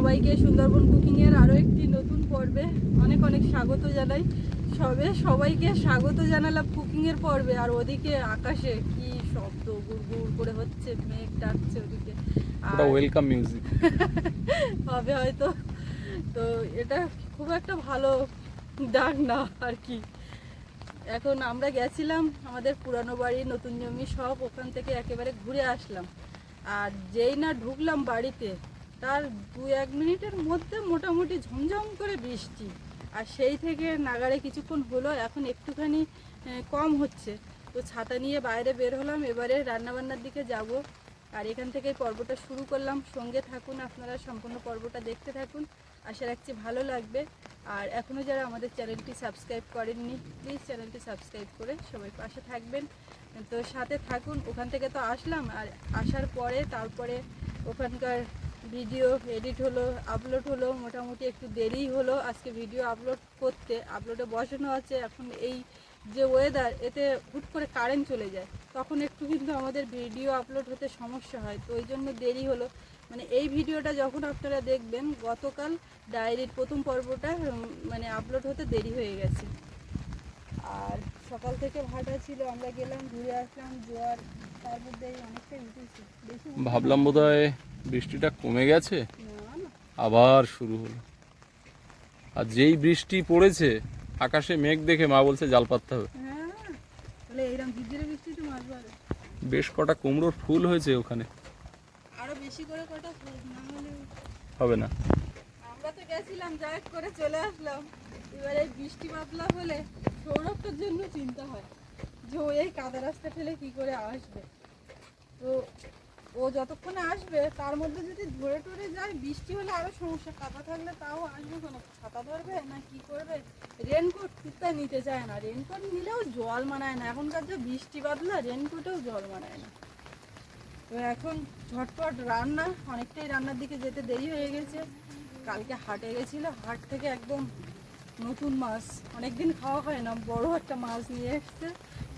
সবাইকে সুন্দরবন কুকিংয়ের আরও একটি নতুন পর্বে অনেক অনেক স্বাগত জানাই। সবে সবাইকে স্বাগত জানালাম কুকিংয়ের পর্বে। আর ওদিকে আকাশে কি শব্দ গুড় গুড় করে হচ্ছে মেঘ ডাকছে ওদিকে। ওয়েলকাম মিউজিক হবে হয়তো। তো এটা খুব একটা ভালো ডাক না আর কি। এখন আমরা গেছিলাম আমাদের পুরানো বাড়ি নতুন জমি সব ওখান থেকে একেবারে ঘুরে আসলাম। আর যেই না ঢুকলাম বাড়িতে তার দু এক মিনিটের মধ্যে মোটামুটি ঝমঝম করে বৃষ্টি। আর সেই থেকে নাগারে কিছুক্ষণ হলো, এখন একটুখানি কম হচ্ছে। তো ছাতা নিয়ে বাইরে বের হলাম, এবারে রান্নাবান্নার দিকে যাব। আর এখান থেকে পর্বটা শুরু করলাম। সঙ্গে থাকুন আপনারা, সম্পূর্ণ পর্বটা দেখতে থাকুন। আশা রাখছি ভালো লাগবে। আর এখনও যারা আমাদের চ্যানেলটি সাবস্ক্রাইব করেননি, প্লিজ চ্যানেলটি সাবস্ক্রাইব করে সবাই পাশে থাকবেন। তো সাথে থাকুন, ওখান থেকে তো আসলাম। আর আসার পরে, তারপরে ওখানকার ভিডিও এডিট হলো আপলোড হলো, মোটামুটি একটু দেরিই হলো আজকে ভিডিও আপলোড করতে। আপলোডে বসানো আছে, এখন এই যে ওয়েদার এতে হুট করে কারেন্ট চলে যায়। তখন একটু কিন্তু আমাদের ভিডিও আপলোড হতে সমস্যা হয়, তো ওই জন্য দেরি হলো। মানে এই ভিডিওটা যখন আপনারা দেখবেন, গতকাল ডায়েরির প্রথম পর্বটা মানে আপলোড হতে দেরি হয়ে গেছে। আর সকাল থেকে ভাটা ছিল, আমরা গেলাম, ঘুরে আসলাম, জোয়ার তার মধ্যে উঠেছে। বেশি। ভাবলাম বোধহয় বৃষ্টিটা কমে গেছে? আবার শুরু হলো। আর যেই বৃষ্টি পড়েছে আকাশে মেঘ দেখে মা বলছে জাল পাততে হবে। বেশ কটা কুমড়োর ফুল হয়েছে ওখানে। আরও বেশি করে কটা ফুল না হলে হবে না। আমরা তো গেছিলাম যা হোক করে চলে আসলাম। এবারে বৃষ্টি বাদলা হলে সৌরভটার জন্য চিন্তা হয় যে ও এই কাদা রাস্তা ফেলে কি করে আসবে। তো ও যতক্ষণে আসবে, তার মধ্যে যদি ধরে টরে যায়, বৃষ্টি হলে আরও সমস্যা। কাদা থাকলে তাও আসবে কেন? ছাতা ধরবে না কি করবে? রেনকোট টুকটা নিতে চায় না। রেনকোট নিলেও জল মানায় না। এখনকার যে বৃষ্টি বাদলা রেনকোটেও জল মানায় না। তো এখন ঝটপট রান্না, অনেকটাই রান্নার দিকে যেতে দেরি হয়ে গেছে। কালকে হাটে গেছিল। হাট থেকে একদম নতুন মাছ। অনেকদিন খাওয়া হয় না। বড় একটা মাছ নিয়ে এসছে।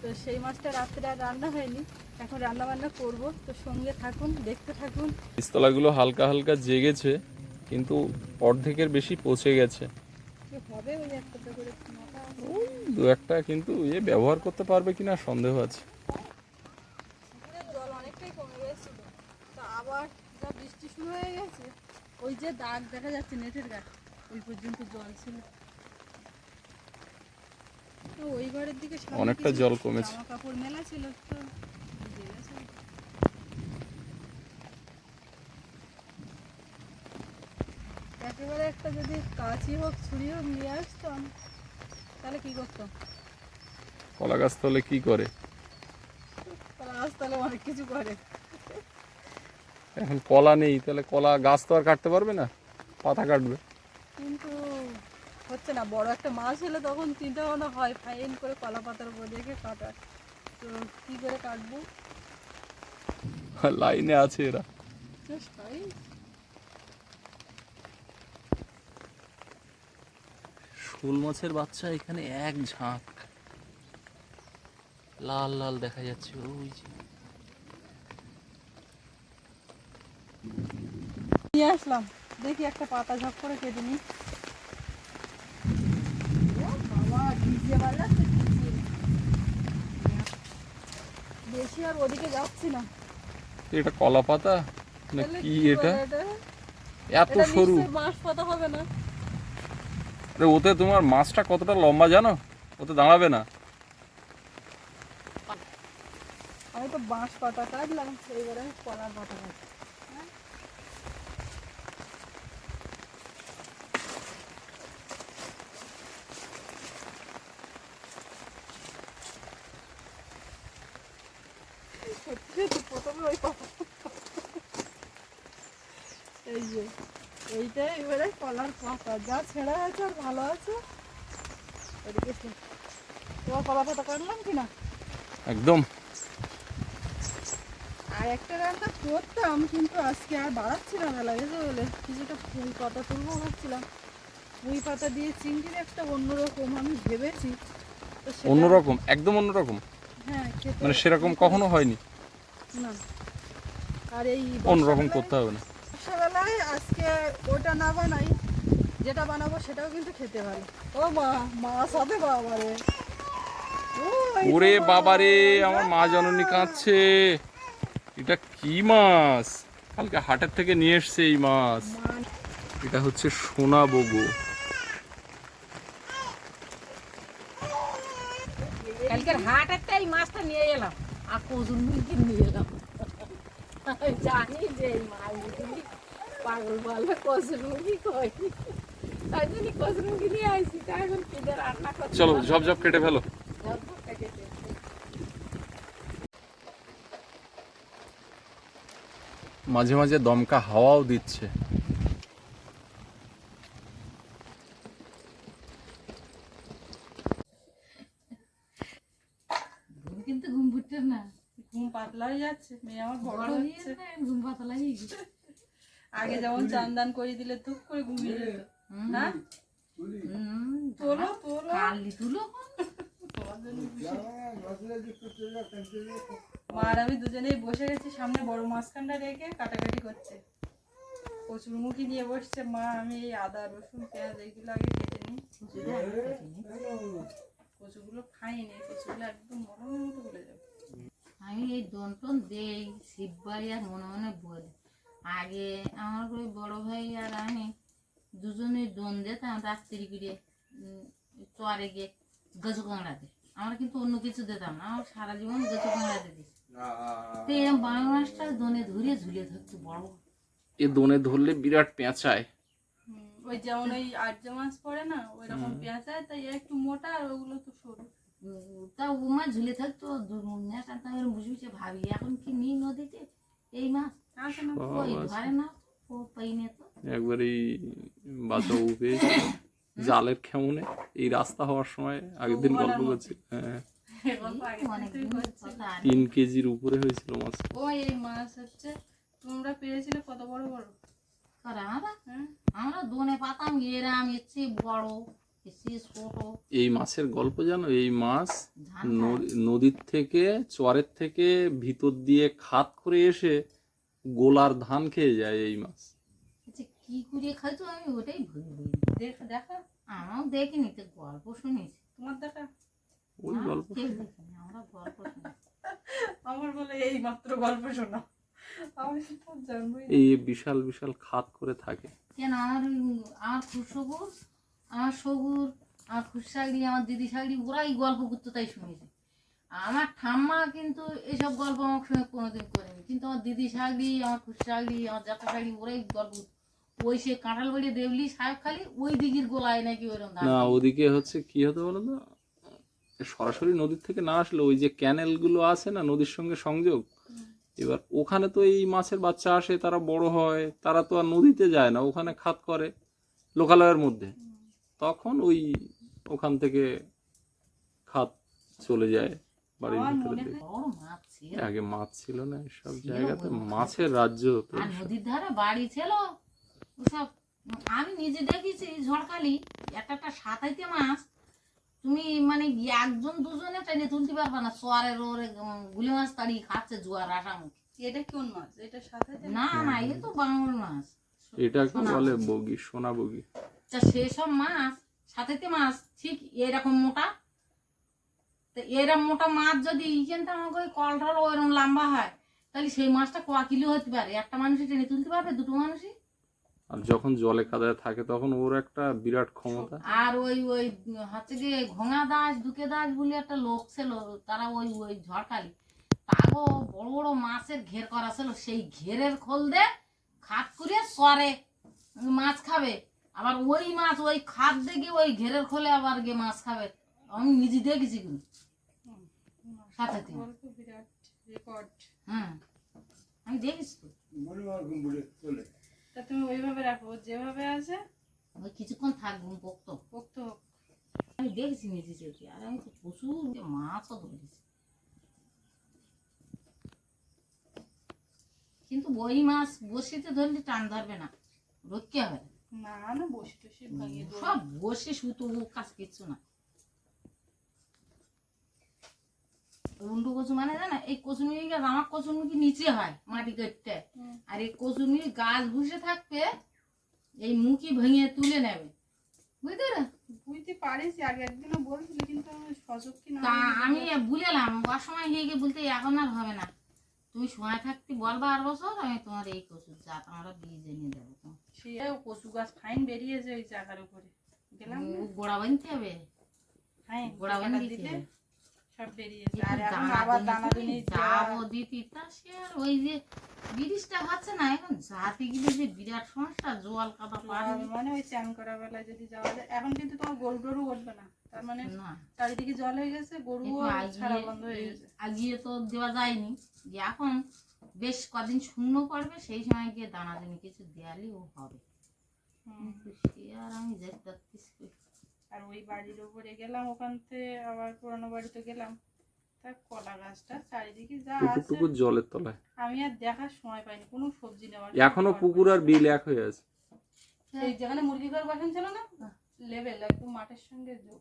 তো সেই মাছটা রাত্রে আর রান্না হয়নি। এখন রান্না বান্না করব। তো সঙ্গে থাকুন দেখতে থাকুন। বীজতলাগুলো হালকা হালকা জেগেছে কিন্তু অর্ধেকের বেশি পচে গেছে। হবে ওই একটা করে দু একটা কিন্তু এ ব্যবহার করতে পারবে কিনা সন্দেহ আছে। জল অনেকটাই কমে গেছিল। তো আবার যা বৃষ্টি শুরু হয়ে গেছে ওই যে দাগ দেখা যাচ্ছে নেটের গাছ ওই পর্যন্ত জল ছিল। ওই ঘরের দিকে অনেকটা জল কমেছে। কাপড় মেলা ছিল তো একেবারে একটা যদি কাঁচি হোক ছুরি হোক নিয়ে আসতাম তাহলে কি করতাম? কলা গাছ তাহলে কি করে? তাহলে অনেক কিছু করে। এখন কলা নেই তাহলে কলা গাছ তো আর কাটতে পারবে না পাতা কাটবে। কিন্তু হচ্ছে না বড় একটা মাছ হলে তখন চিন্তা ভাবনা হয় ফাইন করে কলা পাতার উপর রেখে কাটা তো কী করে কাটবো? লাইনে আছে এরা। শোল মাছের বাচ্চা এখানে এক ঝাঁক। লাল লাল দেখা যাচ্ছে ওই যে। নিয়ে আসলাম। দেখি একটা পাতা ঝাঁক করে কেটে নিই ও বাবা, ভিজে বাড়লে বেশি আর ওদিকে যাচ্ছি না। এটা কলা পাতা? না কি এটা? এত সরু। বাঁশ পাতা হবে না। আরে ওতে তোমার মাছটা কতটা লম্বা জানো? ওতে দাঁড়াবে না। আমি তো বাঁশ পাতা কাটলাম এইবারে কলার পাতা কাটছি হ্যাঁ? সত্যি সত্যি প্রথমে ওই পাতা এই যে এইটা এবারে কলার যা ছেঁড়া আছে আর ভালো আছে এদিকে তোমার কলা পাতা কাটলাম কি না? একদম। আর একটা রান্না করতাম কিন্তু আজকে আর বাড়াচ্ছি না বেলা গেছে বলে। কিছুটা ফুল পাতা তুলবো ভাবছিলাম। পুঁই পাতা দিয়ে চিংড়ির একটা অন্যরকম আমি ভেবেছি। তো সেটা- অন্যরকম একদম অন্যরকম? হ্যাঁ খেতে মানে সেরকম কখনো হয়নি? না। আর এই অন্যরকম করতে হবে না। যায় আজকে ওটা না বানাই যেটা বানাবো সেটাও কিন্তু খেতে ভালো ও মা মাছ হবে বাবারে। ওরে। বাবারে আমার মা জননী কাঁদছে। এটা কি মাছ? কালকে হাটের থেকে নিয়ে এসছে এই মাছ। এটা হচ্ছে সোনা বগু। কালকের হাট একটা এই মাছটা নিয়ে এলাম। আর কজুর মুরগি নিয়ে এলাম। জানি যে এই মাছগুলি পাগল বলবে কজুর মুরগি কই। চলো হবে। ঝপঝপ কেটে ফেলো। মাঝে মাঝে দমকা হাওয়াও দিচ্ছে। ঘুম কিন্তু ঘুম ফুটছে না। ঘুম পাতলা যাচ্ছে মেয়ে আমার বড় হচ্ছে। ঘুম আগে যেমন চান দান করে দিলে তুক করে ঘুমিয়ে যেত। হুম, তোলো তোলো। কালি তুলো। মা আর আমি দুজনেই বসে গেছি সামনে বড় মাঝখানটা রেখে কাটাকাটি করছে কচুরমুখী নিয়ে বসছে মা আমি এই আদা রসুন পেঁয়াজ এইগুলো আগে কেটে নিই। কচুগুলো খাইনি কচুগুলো একদম মরমের মতো বলে যাবে। আমি এই দন টন দেই শিববাড়ি আর মনে মনে বলি। আগে আমার ওই বড় ভাই আর আমি দুজনে দন দিতাম রাত্রি করে উম, চরে গিয়ে গজু কাঁকড়াতে আমরা কিন্তু অন্য কিছু দিতাম না আমার সারা জীবন গজু কাঁকড়াতে দিস তো এরকম বাংলা মাছটা দনে ধরে ঝুলে থাকতো বড় এ দোনে ধরলে বিরাট পেঁচায়। ওই যেমন ওই আর্য মাছ পড়ে না ওই রকম পেঁয়াজায় তাই একটু মোটা আর ওগুলো তো সরু। তা ও মাছ ঝুলে থাকতো নেশা তো আমি বুঝবি যে ভাবি এখন কি নেই নদীতে? এই মাছ? আসে না। ওই ধরে না? তো একবার এই পেয়েছে জালের খেমনে এই রাস্তা হওয়ার সময় আগের দিন গল্প করছি হ্যাঁ। তিন কেজির উপরে হয়েছিল মাছ। ওই এই মাছ হচ্ছে তোমরা পেয়েছিলে কত বড় বড়? আমরা? হ্যাঁ দোনে পাতাম এরাম এর বড় এর চেয়ে ছোট। এই মাছের গল্প জানো? এই মাছ নদীর থেকে চরের থেকে ভিতর দিয়ে খাত করে এসে গোলার ধান খেয়ে যায় এই মাছ। খাচ্ছে কি করে খাইতো আমি ওটাই ভুল দেখ দেখা আমরাও দেখিনি তো গল্প শুনেছি তোমার দেখা? ওই গল্প দেখিনি, আমরা গল্প আমার বলে এই মাত্র গল্প শোনা। আমি তো জানবই এই বিশাল বিশাল খাত করে থাকে। কেন আমার আমার খুশবুর আমার সবুর আমার খুশাগড়ি আমার দিদি শাগড়ি ওরাই গল্প করতো তাই শুনেছি। আমার ঠাম্মা কিন্তু এইসব গল্প আমার সঙ্গে কোনোদিন করেনি। কিন্তু আমার দিদি শাগড়ি আমার খুশাগড়ি আমার জাতা শাগড়ি ওরাই গল্প ওই সে কাঁঠাল বাড়ি দেবলি সাহেব খালি ওই দিঘির গোলায় নাকি ওইরকম ধান না ওদিকে হচ্ছে কি হতো বলো তো সরাসরি নদীর থেকে না আসলে ওই যে ক্যানেলগুলো আছে না নদীর সঙ্গে সংযোগ এবার ওখানে তো এই মাছের বাচ্চা আসে তারা বড় হয় তারা তো আর নদীতে যায় না ওখানে খাত করে লোকালয়ের মধ্যে। তখন ওই ওখান থেকে খাত চলে যায়। বাড়ির ভিতরে আগে মাছ ছিল না সব জায়গাতে। মাছের রাজ্য তো নদীর ধারে বাড়ি ছিল। ওসব আমি নিজে দেখেছি ঝড়খালি। একটা একটা সাতাইতে মাছ। তুমি মানে একজন দুজনে টেনে তুলতে পারবে না। সোয়ারের ওরে গুলি মাছ তাড়িয়ে খাচ্ছে জোয়ার আসার মুখে এটা কোন মাছ? এটা সাথে না না এ তো বাংলার মাছ। এটাকে সোনা বলে বগি। বগি সোনা বগি। তা সেসব মাছ সাথেতে মাছ ঠিক এরকম মোটা? তো এরকম মোটা মাছ যদি এইখানটা আমাকে ওই কলটার ওইরকম লম্বা হয় তাহলে সেই মাছটা ক কিলো হতে পারে? একটা মানুষই টেনে তুলতে পারবে? দুটো মানুষই? আর যখন জলে কাদায় থাকে তখন ওর একটা বিরাট ক্ষমতা। আর ওই ওই হচ্ছে গিয়ে ঘোঙা দাস দুকে দাস বলে একটা লোক ছিল তারা ওই ওই ঝড়খালি। তাগো বড় বড় মাছের ঘের করা ছিল। সেই ঘেরের খোল দে খাত করে সরে মাছ খাবে। আবার ওই মাছ ওই খাত দেখে ওই ঘেরের খোলে আবার গিয়ে মাছ খাবে। আমি নিজে দেখেছি কিন্তু। বিরাট রেকর্ড হ্যাঁ আমি দেখেছি তো। তা তুমি ওইভাবে রাখো যেভাবে আছে ওই কিছুক্ষণ থাকব পোক্ত পোক্ত হোক। আমি দেখেছি নিজে চোখে আর আমি তো প্রচুর মাছও ধরেছি। কিন্তু ওই মাছ বসিতে ধরলে টান ধরবে না রক্ষে হবে না। না বসে টসে সব বসে সুতো কাজ কিচ্ছু না। কচু মানে জানা এই আমার কচুমির নিচে হয় মাটি কাটতে। আর এই গাছ থাকবে এই মুখি ভেঙে তুলে নেবে। বুঝতে বুঝতে পারিস আগে একদিনও বলছিলি কিন্তু আমি তা অসময় হয়ে গিয়ে বলতে এখন আর হবে না। তুমি সময় থাকতে বলবা আর বছর আমি তোমার এই কচুর জাত আমরা বীজ এনে দেবো। সে কচু গাছ ফাইন বেরিয়েছে ওই জায়গার উপরে। গেলাম? গোড়া বানতে হবে? হ্যাঁ গোড়া বানিয়ে দিতে সব বেরিয়েছে আর এখন আবার দানা তুমি যাব দিতি তা সে আর ওই যে ব্রিজটা হচ্ছে না এখন জাতি গেলে যে বিরাট সমস্যা জল কাদা পানি। মানে ওই চান করা বেলায় যদি যাওয়া যায় এখন কিন্তু তোমার গরু টরু উঠবে না। তার মানে চারিদিকে জল হয়ে গেছে গরুও ছাড়া আগিয়ে বন্ধ হয়ে গেছে। আগিয়ে তো দেওয়া যায়নি যে এখন বেশ কদিন শূন্য করবে সেই সময় গিয়ে দানা দিনে কিছু দেয়ালেও হবে। সে আর আমি যেতে পারতেছি কই। আর ওই বাড়ির উপরে গেলাম ওখান থেকে আবার পুরানো বাড়িতে গেলাম। তা কলা গাছটা চারিদিকে যা আছে টুকুর জলের তলায়। আমি আর দেখার সময় পাইনি কোনো সবজি নেওয়ার এখনও পুকুর আর বিল এক হয়ে আছে। এই যেখানে মুরগি ঘর বসান ছিল না লেভেল একদম মাঠের সঙ্গে যোগ।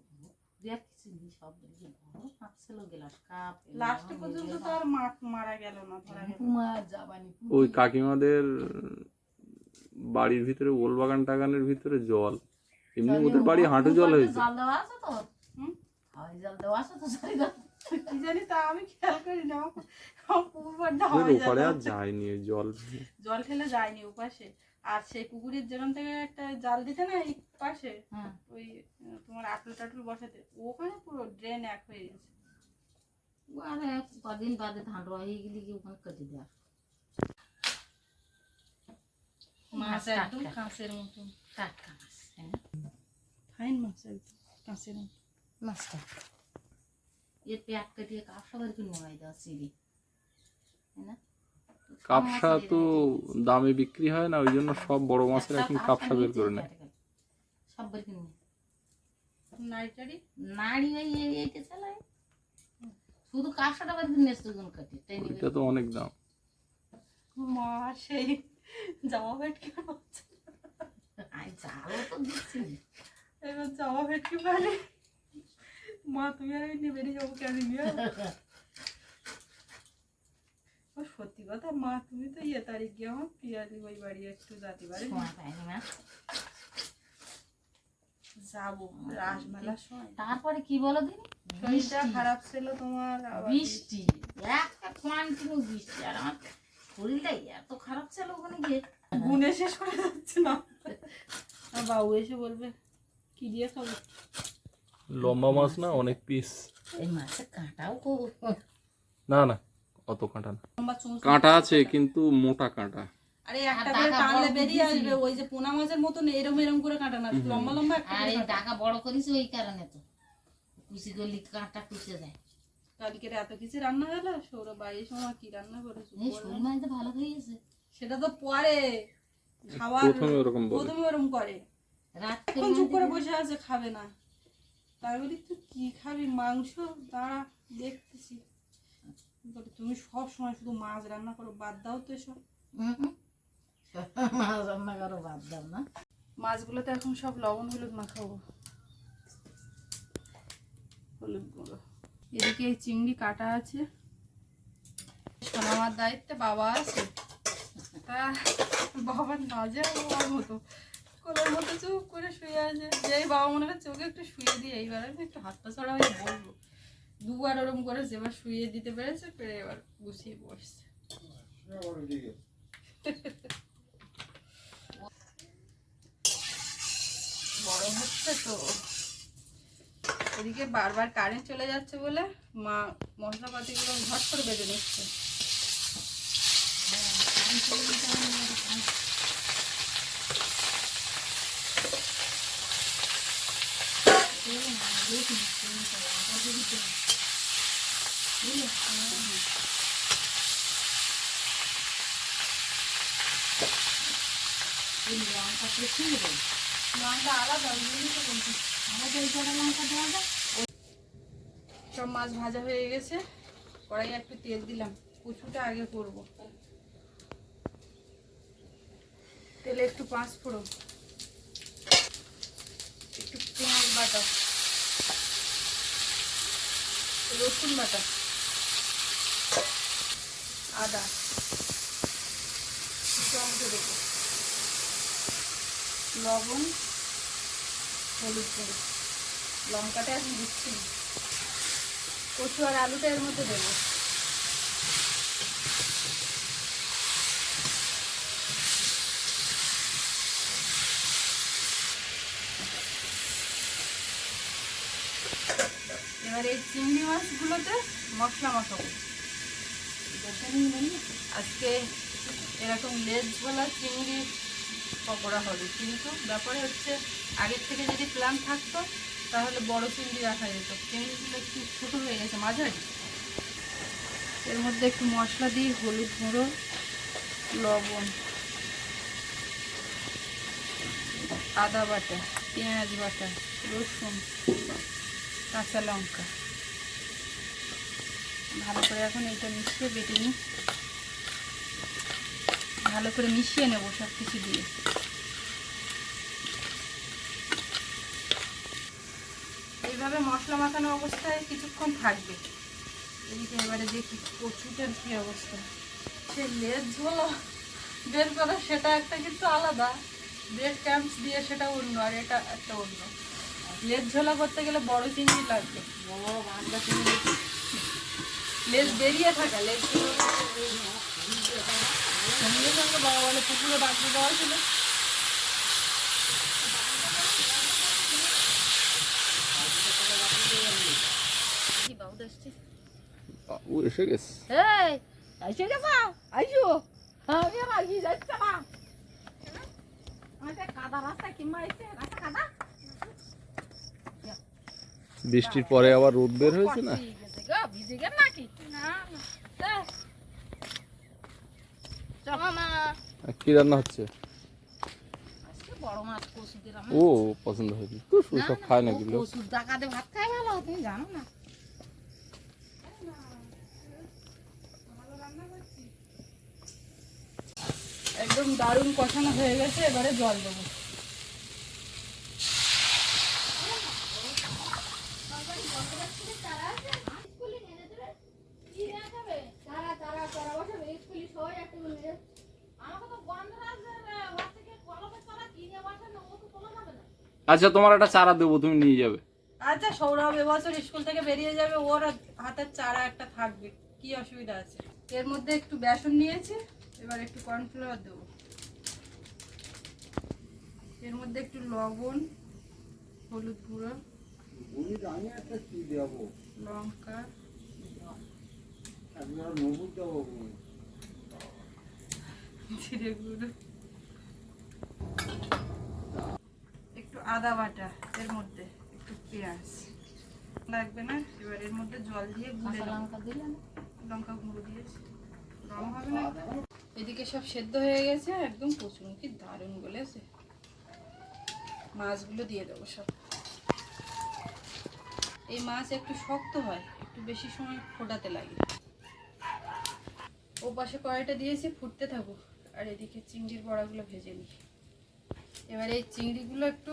দেখ কিছু নেই সব দিকে বড় কাপ ছিল গ্লাস কাপ লাস্ট পর্যন্ত তো আর মাঠ মারা গেল না ধরা গেল কুমার জাবানি ওই কাকিমাদের বাড়ির ভিতরে ওল বাগান টাগানের ভিতরে জল। এমনি ওদের বাড়ি হাঁটু জল হয়েছে। হয়ে ওপারে আর যায়নি জল জল ঠেলে যায়নি ওপাশে। আর সেই পুকুরের যেখান থেকে একটা জাল দিতে না এই পাশে হ্যাঁ ওই তোমার আটল টাটল বসাতে ওখানে পুরো ড্রেন এক হয়ে গেছে। আরে কদিন বাদে ধান রোয়া গেলে কি ওখানে কেটে দেওয়া। মাছ একদম কাঁচের মতন টাটকা মাছ হ্যাঁ ফাইন মাছ একদম কাঁচের মাছটা এর পেট কাটিয়ে কাপসা করে কিনে নেওয়াই দেওয়া সিঁড়ি তাই না কাপসা তো দামে বিক্রি হয় না ওই জন্য সব বড় মাছের এখন কাপসা বের করে নেয় সব বের কিনে নেয়। নাইটারি নাড়ি ওই এই- এইটা চালায় শুধু কাপসাটা বের কিনে এসছে দুজন কাটি এটা তো অনেক দাম মা সেই জামা ভেটকি পাচ্ছে। এবার জামা ভেটকি পালে মা তুমি আর আমি নিয়ে বেরিয়ে যাব কেন? সত্যি কথা মা তুমি তো ইয়ে তারিখ গিয়ে আমার পিয়ালি ওই বাড়ি একটু পাইনি মা। যাব রাসমেলার সময়। তারপরে কি বলো দিন? শরীরটা খারাপ ছিল তোমার বৃষ্টি। একটা কন্টিনিউ বৃষ্টি আর আমার শরীরটা এত খারাপ ছিল ওখানে গিয়ে। গুনে শেষ করে যাচ্ছে না। আর বাবু এসে বলবে কি দিয়ে খাব? লম্বা মাছ না অনেক পিস এই মাছের কাঁটাও খুব। না না অত কাঁটা না। কাঁটা আছে কিন্তু মোটা কাঁটা। আরে একটা করে টানলে বেরিয়ে আসবে ওই যে পোনা মাছের মতন এরম এরম করে কাটা না লম্বা লম্বা আর এই টাকা বড় করিস ওই কারণে তো। কুচি করলি কাঁটা কুচে যায় কালকের এত কিছু রান্না গেল সৌরভ বাড়ির সময় কি রান্না করেছ? মাছ তো ভালো হয়ে গেছে। সেটা তো পরে। খাবার প্রথমে ওরকম প্রথমে করে। রাত্রে চুপ করে বসে আছে খাবে না। তাই বলি তুই কি খাবি? মাংস? দাঁড়া দেখতেছি। বলে, তুমি সব সময় শুধু মাছ রান্না করো বাদ দাও তো এসব। হুম হুম। মাছ রান্না করো বাদ দাও না। মাছগুলোতে এখন সব লবণ হলুদ মাখাবো। হলুদ গুঁড়ো। এদিকে এই চিংড়ি কাটা আছে। সোনামার দায়িত্বে বাবা আছে। তা বাবার না যাওয়ার মতো। কোলের মতো চুপ করে শুয়ে আছে। যেই বাবা মনে হচ্ছে ওকে একটু শুয়ে দিয়ে এইবার আমি একটু হাত পা ছড়া হয়ে বলব। দুবার ওরম করেছে এবার শুয়ে দিতে পেরেছে পেরে এবার গুছিয়ে বসছে। বড় হচ্ছে তো। এদিকে বারবার কারেন্ট চলে যাচ্ছে বলে মা মশলাপাতিগুলো ঘট করে বেঁধে নিচ্ছে। লঙ্কা আলাদা সব মাছ ভাজা হয়ে গেছে। কড়াইয়ে একটু তেল দিলাম। কুচুটা আগে করব। তেলে একটু পাঁচ ফোড়ন। একটু পেঁয়াজ বাটা। রসুন বাটা। আদা। টমেটো দেবো। লবণ। হলুদ গুঁড়ো লঙ্কাটা এখন দিচ্ছি কচু আর আলুটা এর মধ্যে দেবো। এবার এই চিংড়ি মাছগুলোতে মশলা মাখাবো। আজকে এরকম লেজ ঝোলা চিংড়ি পকোড়া হবে। কিন্তু ব্যাপারে হচ্ছে আগের থেকে যদি প্ল্যান থাকতো, তাহলে বড় চিংড়ি রাখা যেত। চিংড়িগুলো একটু ছোটো হয়ে গেছে, মাঝারি। এর মধ্যে একটু মশলা দিই, হলুদ গুঁড়ো, লবণ, আদা বাটা, পেঁয়াজ বাটা, রসুন, কাঁচা লঙ্কা। ভালো করে এখন এটা মিশিয়ে বেটে নিই। ভালো করে মিশিয়ে নেব সব কিছু দিয়ে এইভাবে মশলা মাখানো অবস্থায় কিছুক্ষণ থাকবে। এদিকে এবারে দেখি কচুটার কি অবস্থা। সে লেজ ঝোলা বের করা, সেটা একটা কিন্তু আলাদা। ব্রেড ক্যাম্পস দিয়ে সেটা অন্য, আর এটা একটা অন্য। লেজ ঝোলা করতে গেলে বড় চিংড়ি লাগবে। বড় বাঁধা চিংড়ি লেজ বেরিয়ে থাকা, লেজ সঙ্গে সঙ্গে বাবা বলে পুকুরে বাঁচতে দেওয়া ছিল কি বাবু দেখছি ও এসে গেছে। এই আইসে গেছা? আইসো আমি আর আইসি যাচ্ছে না। এসে বৃষ্টির পরে আবার রোদ বের হয়েছে না? কি রান্না হচ্ছে? ও পছন্দ হয়নি। তো সব খায় না গুলো ভাত খাই ভালো তুমি জানো না। একদম দারুণ কষানো হয়ে গেছে এবারে জল দেবো। আচ্ছা তোমার একটা চারা দেবো তুমি নিয়ে যাবে। আচ্ছা সৌরভ এবছর স্কুল থেকে বেরিয়ে যাবে ওর হাতের চারা একটা থাকবে কি অসুবিধা আছে? এর মধ্যে একটু বেসন নিয়েছি এবার একটু কর্নফ্লাওয়ার দেবো। এর মধ্যে একটু লবণ হলুদ গুঁড়ো লঙ্কা। জিরে গুঁড়ো। একটু আদা বাটা এর মধ্যে একটু পেঁয়াজ। লাগবে না? এবার এর মধ্যে জল দিয়ে নেব। লঙ্কা দিলে না? লঙ্কা গুঁড়ো দিয়েছি রং হবে না? এদিকে সব সেদ্ধ হয়ে গেছে একদম প্রচুর কি দারুণ বলেছে মাছগুলো দিয়ে দেবো সব। এই মাছ একটু শক্ত হয়, একটু বেশি সময় ফোটাতে লাগে। ও পাশে কড়াইটা দিয়েছি, ফুটতে থাকুক। আর এদিকে চিংড়ির বড়াগুলো ভেজে নিই। এবার এই চিংড়িগুলো একটু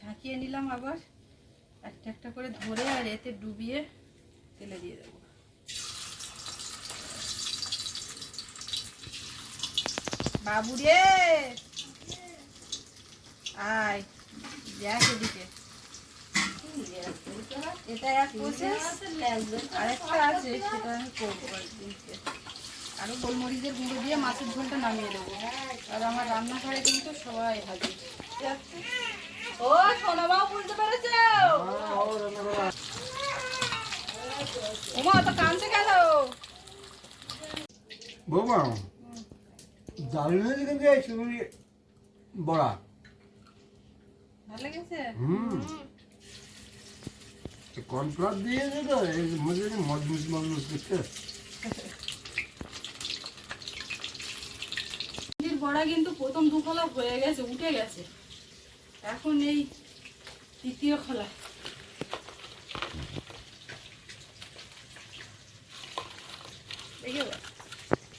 ঝাঁকিয়ে নিলাম আবার। একটা একটা করে ধরে আর এতে ডুবিয়ে তেলে দিয়ে দেবো। বাবু রে আয়। দেখ এদিকে। এটা এক প্রসেস আরেকটা আছে, সেটা আমি করব একদিনকে। আরও গোলমরিচের গুঁড়ো দিয়ে মাছের ঝোলটা নামিয়ে দেবো। আর আমার রান্নাঘরে কিন্তু সবাই হাজির। ও সোনা বাবু বুঝতে পেরেছ? ওমা, তো কানছে কেন বৌমা হয়েছে কিন্তু বড়া। ভালো লেগেছে? হুম। কর্নফ্লাওয়ার দিয়েছে তো এর মধ্যে মজবুত মজবুত করতে বড়া কিন্তু প্রথম দু খোলা হয়ে গেছে উঠে গেছে। এখন এই তৃতীয় খোলা।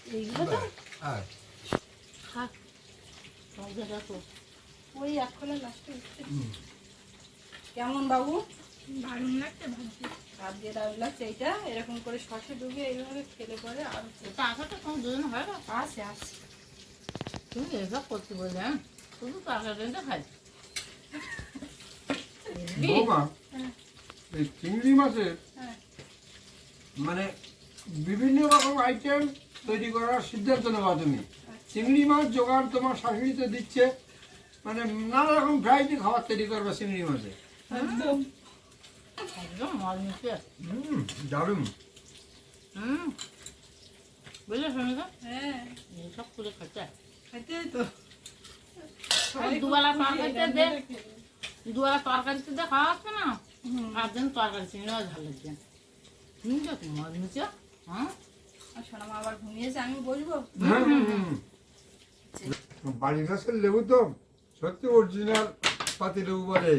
এইগুলো তো? থাক ওই এক খোলা লাস্টে উঠছে কেমন বাবু? দারুণ লাগছে ভাবছি। ভাত দিয়ে দারুণ লাগছে এইটা? এরকম করে শসে ডুবিয়ে এইভাবে খেলে পরে আর এটা আসাটা দুজন হয় না? আসে আসে তুমি এসব করতে বললে হ্যাঁ? শুধু তরকারিটা খাই। এই চিংড়ি মাছের হ্যাঁ। মানে বিভিন্ন রকম আইটেম তৈরি করার সিদ্ধান্ত নেওয়া তুমি। চিংড়ি মাছ জোগাড় তোমার শাশুড়ি তো দিচ্ছে মানে নানা রকম ভ্যারাইটি খাবার তৈরি করবে চিংড়ি মাছে একদম। একদম মজ হুম দারুণ। হুম। বুঝলে হ্যাঁ। এইসব করে খাচ্ছে। খাইতে তো। ওই দুবেলা তরকারিতে দে। দুবেলা তরকারিতে দে খাওয়া হচ্ছে না? আর তরকারি চিংড়ি মাছ ভালো লাগছে হ্যাঁ? সোনামা আবার ঘুমিয়েছে আমি বসবো। বাড়ির গাছের লেবু তো। সত্যি অরিজিনাল পাতি লেবু বলে।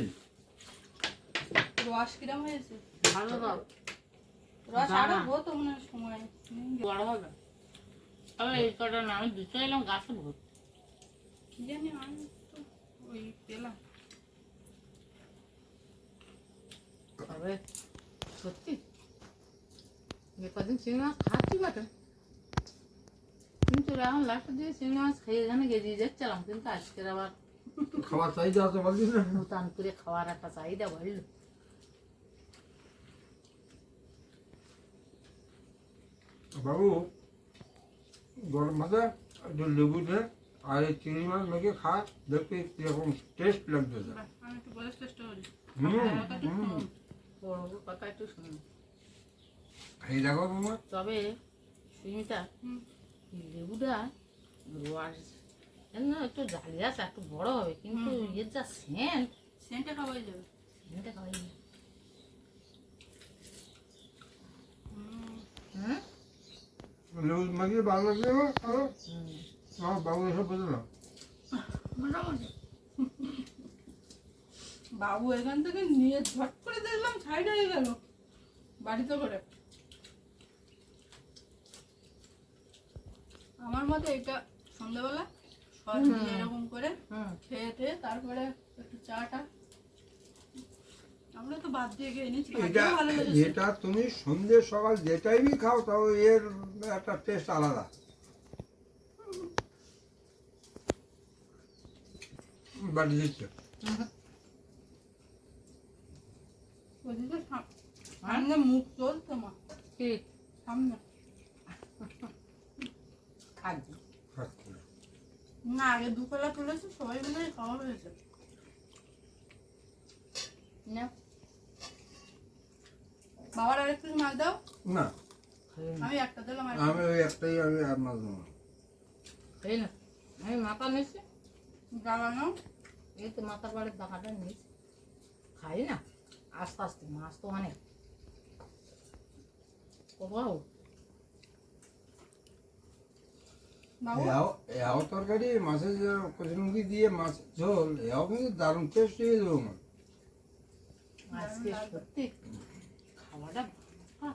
রস কিরম হয়েছে? ভালো দাও। রস আরও। হতো মনে হয় সময়। বড় হবে। তাহলে এই কটা না আমি দিতে এলাম গাছে ভোট কি জানি আমি তো ওই পেলাম। তবে সত্যি কদিন চিংড়ি মাছ খাচ্ছি বটে কিন্তু এখন লাস্টের দিয়ে চিংড়ি মাছ খেয়ে এখানে গেজিয়ে যাচ্ছিলাম কিন্তু আজকের আবার খাবার চাহিদা আছে বলছিস না? নূতন করে খাওয়ার একটা চাহিদা বাড়লো বাবু গরম ভাতে একটু লেবু দে আর এই চিংড়ি মাছ মেখে খা দেখবি কীরকম টেস্ট লাগবে তোর। আমি একটু বয়স চেষ্টা করি হুম কথা একটু শুনুন। এই দেখো তবে সুমিতা লেবুটা এর না একটু জালি আছে একটু বড় হবে কিন্তু এর যা সেন্ট সেন্টে খাওয়াই যাবে। সেন্টটা খাওয়াই না। হুম, হুম। লেবু মাখিয়ে ভালো লাগবে না আমার বাবু এসব বোঝে না। মোটামুটি। বাবু এখান থেকে নিয়ে ঝট করে দেখলাম সাইড হয়ে গেল। বাড়িতে করে। আমার মতে এটা সন্ধ্যাবেলা এরকম করে খেয়ে টেয়ে তারপরে একটু চাটা। আমরা তো বাদ দিয়ে গিয়ে এনেছি এটা ভাগ্যও ভালো লেগেছে। এটা তুমি সন্ধ্যে সকাল যে টাইমই খাও তাও এর একটা টেস্ট আলাদা। বাড়ি দিচ্ছে। সামনে মুখ চলছে মা সামনে। আগে দুবেলা তুলেছে সবাই মিলে খাওয়া হয়েছে। না। বাবার আরেকটু মাছ দাও। না। আমি একটা দিলাম আমি ওই একটাই আমি আর মাছ নেব। না। আমি মাথা নিয়েছি। জ্বালানো এই তো মাথার বাড়ির দাকাটা নিয়েছি। খাই না। আস্তে আস্তে মাছ তো অনেক। কোথাও বাবু এও তরকারি মাছের কচুরমুখী দিয়ে মাছ ঝোল এও কিন্তু দারুণ টেস্ট হয়ে যাব মা আজকে সত্যি। খাওয়াটা ভালো খাওয়া।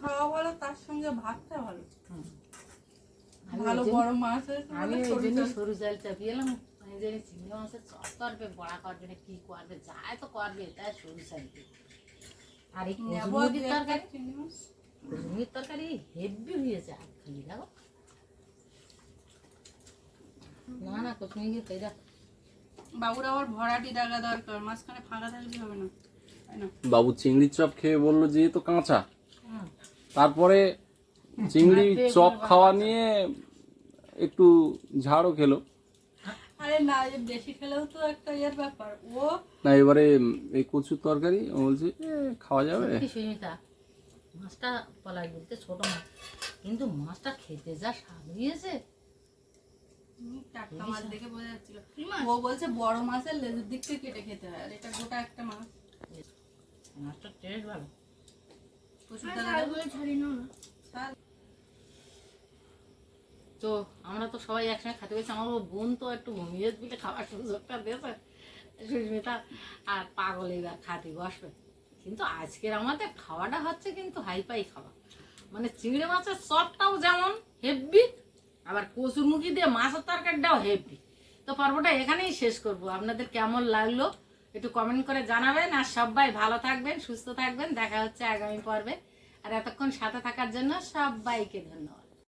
খাওয়া ভালো তার সঙ্গে ভাতটা ভালো। ভালো জন্য- বড় মাছ আমি ওই জন্য সরু জাল। চাপিয়ে এলাম আমি জানি চিংড়ি মাছের চপ করবে বড়া করবে না কি করবে যাই তো করবে তাই সরু চাইবে আর এই। তরকারি হেভি হয়েছে আর খালি দেখো। না না দেখ। বাবুর আবার ভরাটি ডাকা দরকার মাঝখানে ফাঁকা থাকলে হবে না। বাবু চিংড়ির চপ খেয়ে বলল যে তো কাঁচা। তারপরে চিংড়ি চপ খাওয়া নিয়ে একটু ঝাড়ও খেলো। আরে না বেশি খেলেও তো একটা ইয়ের ব্যাপার। ও না এবারে এই কচুর তরকারি ও বলছে খাওয়া যাবে? সুমিতা মাছটা পলাই বলতে ছোট মাছ কিন্তু মাছটা খেতে যা স্বাদ হয়েছে। টাটকা মাছ দেখে বোঝা যাচ্ছিল। ও বলছে বড় মাছের লেজের দিক থেকে কেটে খেতে হয় আর এটা গোটা একটা মাছ। মাছটা টেস্ট ভালো। ছাড়। তো আমরা তো সবাই একসঙ্গে খেতে পেয়েছি আমার বোন তো একটু ঘুমিয়ে দিলে খাবার সুযোগটা দিয়েছে। সুস্মিতা আর পাগল এবার খাতে বসবে। কিন্তু আজকের আমাদের খাওয়াটা হচ্ছে কিন্তু হাইপাই খাওয়া। মানে চিংড়ি মাছের চপটাও যেমন হেভি আবার কচুর মুখি দিয়ে মাছের তরকারিটাও হেভি তো পর্বটা এখানেই শেষ করব। আপনাদের কেমন লাগল একটু কমেন্ট করে জানাবেন। আর সবাই ভালো থাকবেন, সুস্থ থাকবেন। দেখা হচ্ছে আগামী পর্বে। আর এতক্ষণ সাথে থাকার জন্য সবাইকে ধন্যবাদ।